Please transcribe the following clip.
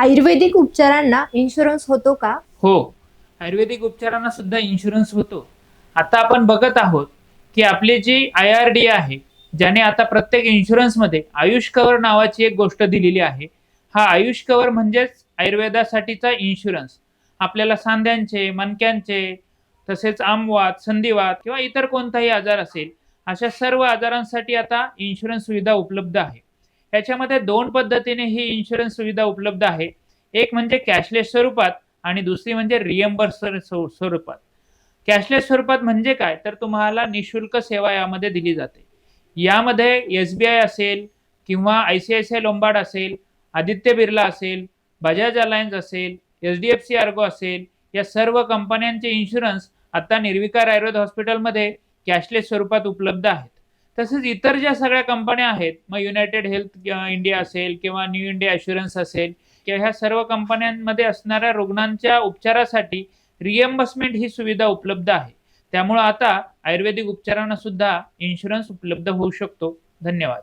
आयुर्वेदिक उपचारांना इन्शुरन्स होतो का? हो. आयुर्वेदिक उपचारांना सुद्धा इन्शुरन्स होतो. आता आपण बघत आहोत की आपली जी आय आर डी आहे ज्याने आता प्रत्येक इन्शुरन्समध्ये आयुष कवर नावाची एक गोष्ट दिलेली आहे. हा आयुष कवर म्हणजेच आयुर्वेदासाठीचा इन्शुरन्स आपल्याला सांध्यांचे मणक्यांचे तसेच आमवात संधिवात किंवा इतर कोणताही आजार असेल अशा सर्व आजारांसाठी आता इन्शुरन्स सुविधा उपलब्ध आहे. याच्यामध्ये दोन पद्धतीने ही इन्शुरन्स सुविधा उपलब्ध आहे. एक म्हणजे कॅशलेस स्वरूपात आणि दुसरी म्हणजे रिएम्बर्स स्वरूपात. कॅशलेस स्वरूपात म्हणजे काय? तर तुम्हाला निशुल्क सेवा यामध्ये दिली जाते. यामध्ये एस बी आय असेल किंवा I C I C I Lombard असेल आदित्य बिर्ला असेल बजाज अलायन्स असेल H D F C ERGO असेल या सर्व कंपन्यांचे इन्शुरन्स आता निर्विकार आयुर्वेद हॉस्पिटलमध्ये कॅशलेस स्वरूपात उपलब्ध आहेत. तसेच इतर ज्या सगळ्या कंपन्या आहेत मग युनायटेड हेल्थ इंडिया असेल किंवा न्यू इंडिया अशुरन्स असेल किंवा ह्या सर्व कंपन्यांमध्ये असणाऱ्या रुग्णांच्या उपचारासाठी रिएम्बर्समेंट ही सुविधा उपलब्ध आहे. त्यामुळं आता आयुर्वेदिक उपचारांना सुद्धा इन्शुरन्स उपलब्ध होऊ शकतो. धन्यवाद.